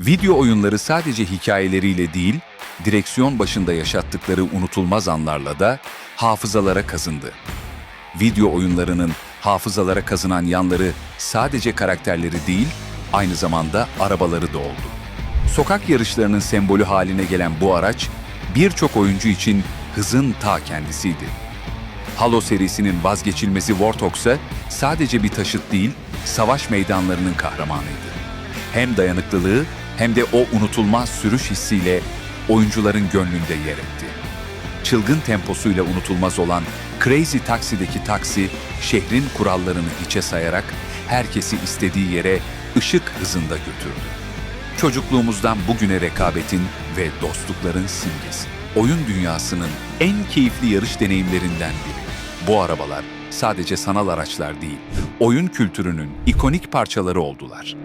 Video oyunları sadece hikayeleriyle değil, direksiyon başında yaşattıkları unutulmaz anlarla da hafızalara kazındı. Video oyunlarının hafızalara kazınan yanları sadece karakterleri değil, aynı zamanda arabaları da oldu. Sokak yarışlarının sembolü haline gelen bu araç, birçok oyuncu için hızın ta kendisiydi. Halo serisinin vazgeçilmezi Warthog ise sadece bir taşıt değil, savaş meydanlarının kahramanıydı. Hem dayanıklılığı hem de o unutulmaz sürüş hissiyle oyuncuların gönlünde yer etti. Çılgın temposuyla unutulmaz olan Crazy Taxi'deki taksi, şehrin kurallarını hiçe sayarak herkesi istediği yere ışık hızında götürdü. Çocukluğumuzdan bugüne rekabetin ve dostlukların simgesi. Oyun dünyasının en keyifli yarış deneyimlerinden biri. Bu arabalar sadece sanal araçlar değil, oyun kültürünün ikonik parçaları oldular.